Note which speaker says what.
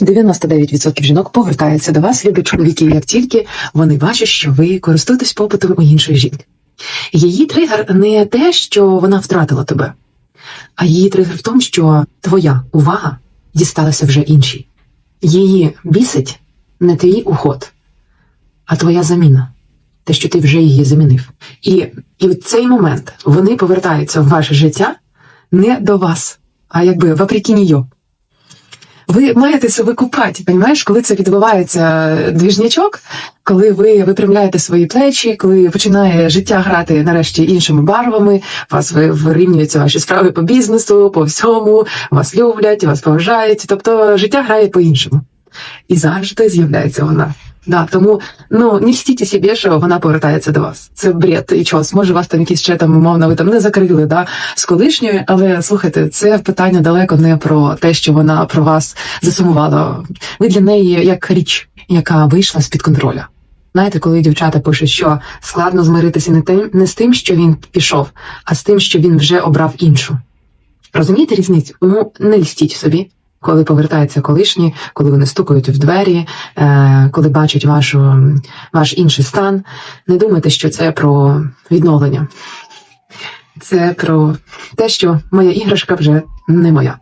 Speaker 1: 99% жінок повертаються до вас, любі чоловіки, як тільки вони бачать, що ви користуєтесь попитом у іншої жінки. Її тригер не те, що вона втратила тебе, а її тригер в тому, що твоя увага дісталася вже іншій. Її бісить не твій уход, а твоя заміна. Те, що ти вже її замінив. І, і в цей момент вони повертаються в ваше життя не до вас, а якби вопреки нее. Ви маєте себе купати, розумієш, коли це відбувається двіжнячок, коли ви випрямляєте свої плечі, коли починає життя грати нарешті іншими барвами, вас ви- вирівнюються ваші справи по бізнесу, по всьому, вас люблять, вас поважають. Тобто життя грає по-іншому. І завжди з'являється вона. Да, тому ну не льстіть собі, що вона повертається до вас. Це бред і час. Може, вас там якісь ще там умовно ви там не закрили да, з колишньою, але слухайте, це питання далеко не про те, що вона про вас засумувала. Ви для неї як річ, яка вийшла з під контроля. Знаєте, коли дівчата пишуть, що складно змиритися не тим, не з тим, що він пішов, а з тим, що він вже обрав іншу. Розумієте різницю? Ну не льстіть собі, коли повертаються колишні, коли вони стукають в двері, е, коли бачать вашу, ваш інший стан. Не думайте, що це про відновлення. Це про те, що моя іграшка вже не моя.